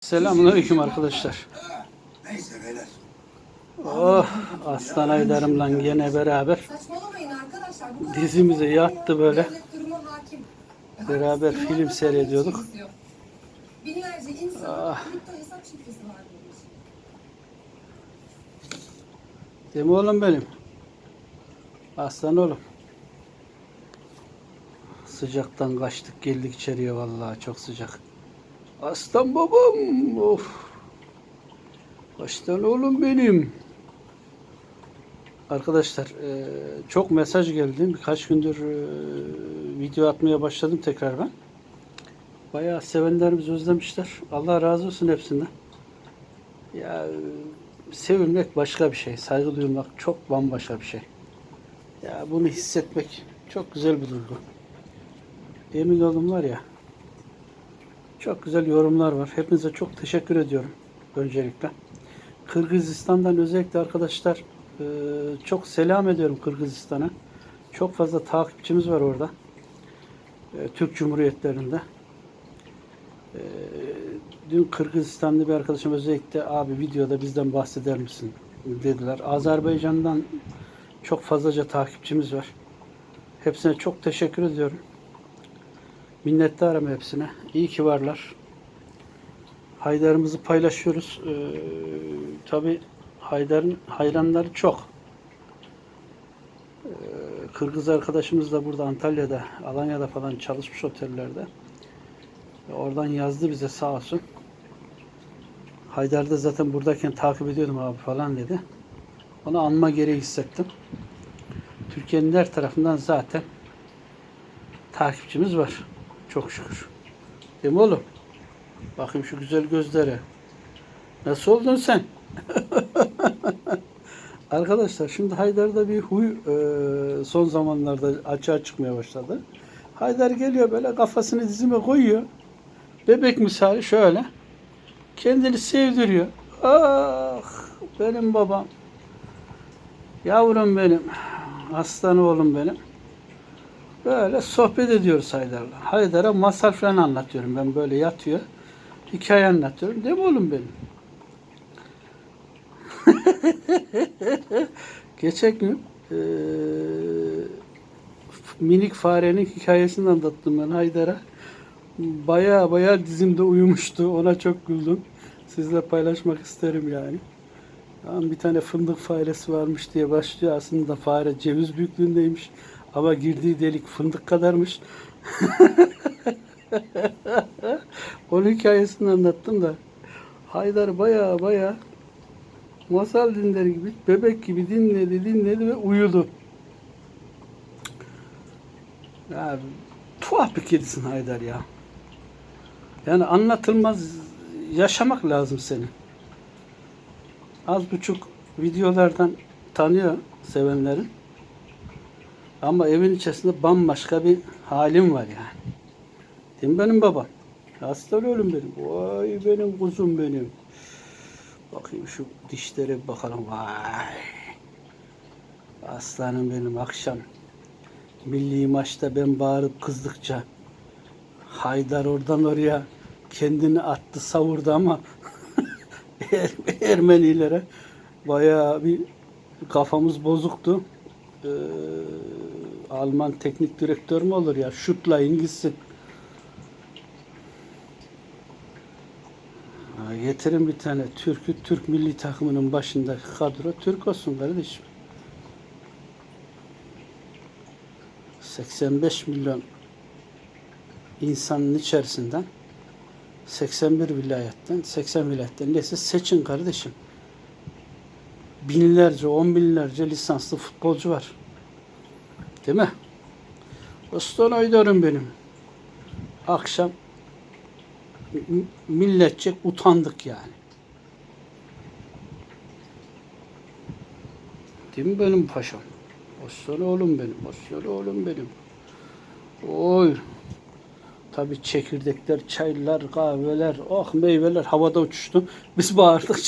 Selamünaleyküm arkadaşlar. Neyse beyler. Oh, Aslan Aydar'ımla yine beraber dizimize yattı böyle. Beraber film seyrediyorduk. Ah. Değil mi oğlum benim? Aslan oğlum. Sıcaktan kaçtık geldik içeriye vallahi çok sıcak. Aslan babam. Of. Aslan oğlum benim. Arkadaşlar eee, çok mesaj geldi. Birkaç gündür eee, video atmaya başladım tekrar ben. Bayağı sevenlerimiz özlemişler. Allah razı olsun hepsinden. Ya sevilmek başka bir şey. Saygı duymak çok bambaşka bir şey. Ya bunu hissetmek çok güzel bir duygu. Emin olun var ya. Çok güzel yorumlar var. Hepinize çok teşekkür ediyorum öncelikle. Kırgızistan'dan özellikle arkadaşlar e, çok selam ediyorum Kırgızistan'a. Çok fazla takipçimiz var orada. E, Türk Cumhuriyetlerinde. E, Dün Kırgızistanlı bir arkadaşım özellikle abi videoda bizden bahseder misin dediler. Azerbaycan'dan çok fazlaca takipçimiz var. Hepsine çok teşekkür ediyorum. Minnettarım hepsine. İyi ki varlar. Haydar'ımızı paylaşıyoruz. Ee, Tabi Haydar'ın hayranları çok. Ee, Kırgız arkadaşımız da burada Antalya'da, Alanya'da falan çalışmış otellerde. Oradan yazdı bize sağ olsun. Haydar da zaten buradayken takip ediyordum abi falan dedi. Onu anma gereği hissettim. Türkiye'nin her tarafından zaten takipçimiz var. Çok şükür. Değil mi oğlum? Bakayım şu güzel gözlere. Nasıl oldun sen? Arkadaşlar şimdi Haydar'da bir huy e, son zamanlarda açığa çıkmaya başladı. Haydar geliyor böyle kafasını dizime koyuyor. Bebek misali şöyle. Kendini sevdiriyor. Ah benim babam. Yavrum benim. Aslan oğlum benim. Böyle sohbet ediyoruz Haydar'la. Haydar'a masal falan anlatıyorum. Ben böyle yatıyor. Hikaye anlatıyorum. Değil mi oğlum benim? Geçen gün eee, minik farenin hikayesini anlattım ben Haydar'a. Baya baya dizimde uyumuştu. Ona çok güldüm. Sizle paylaşmak isterim yani. Bir tane fındık faresi varmış diye başlıyor. Aslında fare ceviz büyüklüğündeymiş. Ama girdiği delik fındık kadarmış. Onun hikayesini anlattım da. Haydar baya baya masal dinler gibi, bebek gibi dinledi, dinledi ve uyudu. Ya, tuhaf bir kedisin Haydar ya. Yani anlatılmaz, yaşamak lazım seni. Az buçuk videolardan tanıyor sevenlerin. Ama evin içerisinde bambaşka bir halim var yani. Değil mi benim babam? Oğlum benim. Vay benim kuzum benim. Bakayım şu dişlere bakalım. Vay. Aslanım benim akşam. Milli maçta ben bağırıp kızdıkça Haydar oradan oraya kendini attı savurdu ama Er- Ermenilere bayağı bir kafamız bozuktu. Ee, Alman teknik direktör mü olur ya? Şutlayın gitsin. Ha, Getirin bir tane Türk'ü Türk milli takımının başındaki kadro Türk olsun kardeşim. 85 milyon insanın içerisinden 81 vilayetten 80 vilayetten neyse seçin kardeşim. Binlerce, on binlerce lisanslı futbolcu var. Değil mi? Aslan Aydar'ım benim. Akşam m- milletçek utandık yani. Değil mi benim paşam? Aslan oğlum benim, aslan oğlum benim. Oy. Tabi çekirdekler, çaylar, kahveler, oh meyveler havada uçuştu. Biz bağırdık.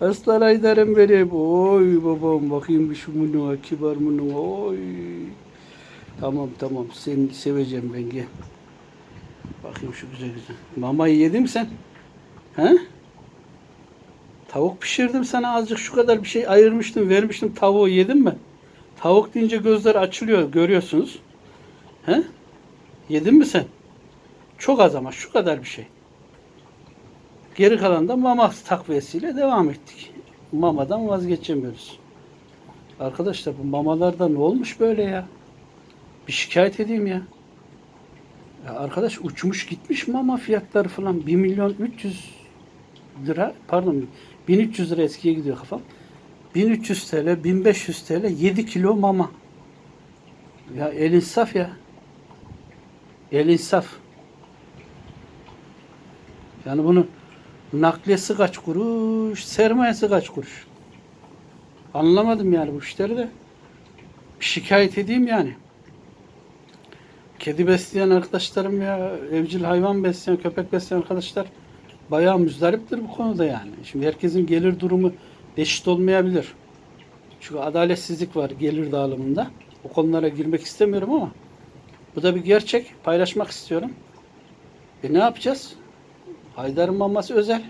Aslan Aydar'ım benim. Oy babam bakayım bir şu munuğa, kibar munuğa. Oy. Tamam tamam seni seveceğim ben gel. Bakayım şu güzel güzel. Mamayı yedin mi sen? He? Tavuk pişirdim sana azıcık şu kadar bir şey ayırmıştım, vermiştim. Tavuğu yedin mi? Tavuk deyince gözler açılıyor, görüyorsunuz. He? Yedin mi sen? Çok az ama şu kadar bir şey. Geri kalan da mama takviyesiyle devam ettik. Mamadan vazgeçemiyoruz. Arkadaşlar bu mamalarda ne olmuş böyle ya? Bir şikayet edeyim ya. Ya arkadaş uçmuş gitmiş mama fiyatları falan 1 milyon 300 lira pardon 1300 lira eskiye gidiyor kafam. 1300 TL 1500 TL 7 kilo mama. Ya el insaf ya. El insaf. Yani bunu nakliyesi kaç kuruş, sermayesi kaç kuruş. Anlamadım yani bu işleri de. Bir şikayet edeyim yani. Kedi besleyen arkadaşlarım ya evcil hayvan besleyen, köpek besleyen arkadaşlar bayağı müzdariptir bu konuda yani. Şimdi herkesin gelir durumu eşit olmayabilir. Çünkü adaletsizlik var gelir dağılımında. O konulara girmek istemiyorum ama bu da bir gerçek. Paylaşmak istiyorum. E ne yapacağız? Haydar'ın maması özel.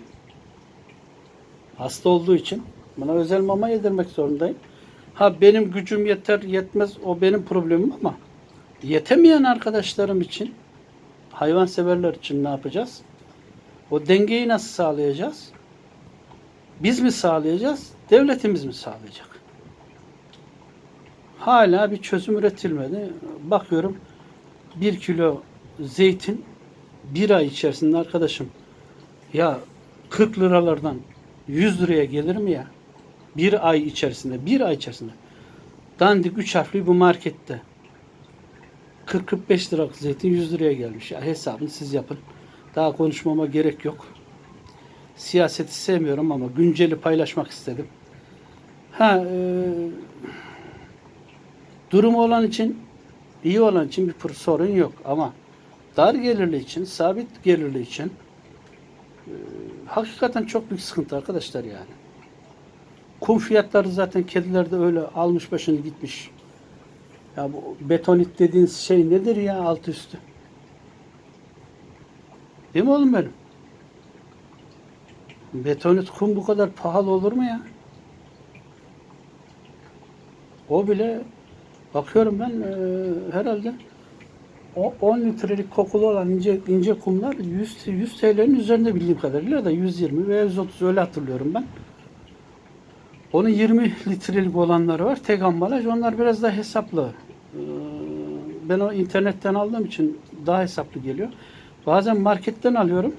Hasta olduğu için buna özel mama yedirmek zorundayım. Ha benim gücüm yeter yetmez o benim problemim ama yetemeyen arkadaşlarım için hayvanseverler için ne yapacağız? O dengeyi nasıl sağlayacağız? Biz mi sağlayacağız? Devletimiz mi sağlayacak? Hala bir çözüm üretilmedi. Bakıyorum bir kilo zeytin bir ay içerisinde arkadaşım ya 40 liralardan 100 liraya gelir mi ya? Bir ay içerisinde, bir ay içerisinde. Dandik 3 harfli bu markette. 40-45 liralık zeytin 100 liraya gelmiş. Ya hesabını siz yapın. Daha konuşmama gerek yok. Siyaseti sevmiyorum ama günceli paylaşmak istedim. Ha, e, durumu olan için, iyi olan için bir sorun yok ama dar gelirli için, sabit gelirli için e, hakikaten çok büyük sıkıntı arkadaşlar yani. Kum fiyatları zaten kedilerde öyle almış başını gitmiş. Ya bu betonit dediğiniz şey nedir ya alt üstü? Değil mi oğlum benim? Betonit kum bu kadar pahalı olur mu ya? O bile bakıyorum ben e, herhalde o 10 litrelik kokulu olan ince ince kumlar 100 100 TL'nin üzerinde bildiğim kadarıyla da 120 veya 130 öyle hatırlıyorum ben. Onun 20 litrelik olanları var. Tek ambalaj. Onlar biraz daha hesaplı. Ee, Ben o internetten aldığım için daha hesaplı geliyor. Bazen marketten alıyorum.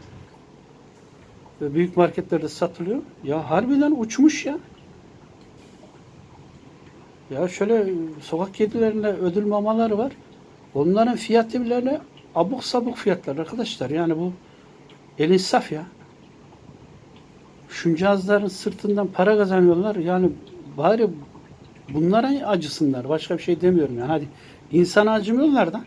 Büyük marketlerde satılıyor. Ya harbiden uçmuş ya. Ya şöyle sokak kedilerinde ödül mamaları var. Onların fiyatı bile abuk sabuk fiyatlar arkadaşlar. Yani bu el insaf ya. Şuncağızların sırtından para kazanıyorlar. Yani bari bunlara acısınlar. Başka bir şey demiyorum yani. Hadi insana acımıyorlar da.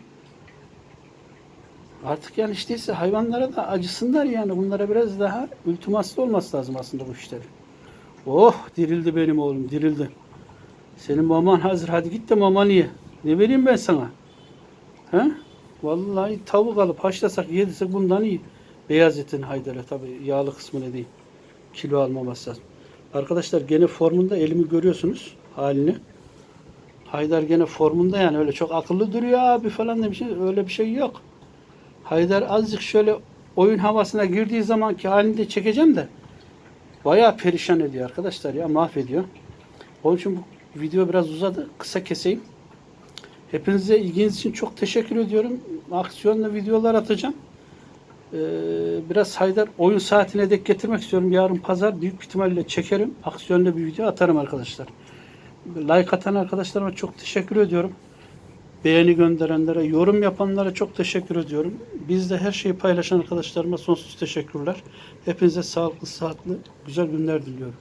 Artık yani işte ise hayvanlara da acısınlar yani. Bunlara biraz daha ultimaslı olması lazım aslında bu işlerin. Oh dirildi benim oğlum dirildi. Senin maman hazır. Hadi git de mamanı ye. Ne vereyim ben sana? He? Vallahi tavuk alıp haşlasak yedirsek bundan iyi. Beyaz etin haydara tabii yağlı kısmını değil. Kilo almaması lazım. Arkadaşlar gene formunda elimi görüyorsunuz halini. Haydar gene formunda yani öyle çok akıllı duruyor abi falan demiş. Öyle bir şey yok. Haydar azıcık şöyle oyun havasına girdiği zamanki halini de çekeceğim de bayağı perişan ediyor arkadaşlar ya mahvediyor. Onun için bu video biraz uzadı. Kısa keseyim. Hepinize ilginiz için çok teşekkür ediyorum. Aksiyonlu videolar atacağım. Ee, biraz Haydar oyun saatine dek getirmek istiyorum. Yarın pazar büyük ihtimalle çekerim. Aksiyonlu bir video atarım arkadaşlar. Like atan arkadaşlarıma çok teşekkür ediyorum. Beğeni gönderenlere, yorum yapanlara çok teşekkür ediyorum. Bizde her şeyi paylaşan arkadaşlarıma sonsuz teşekkürler. Hepinize sağlıklı, sıhhatli, güzel günler diliyorum.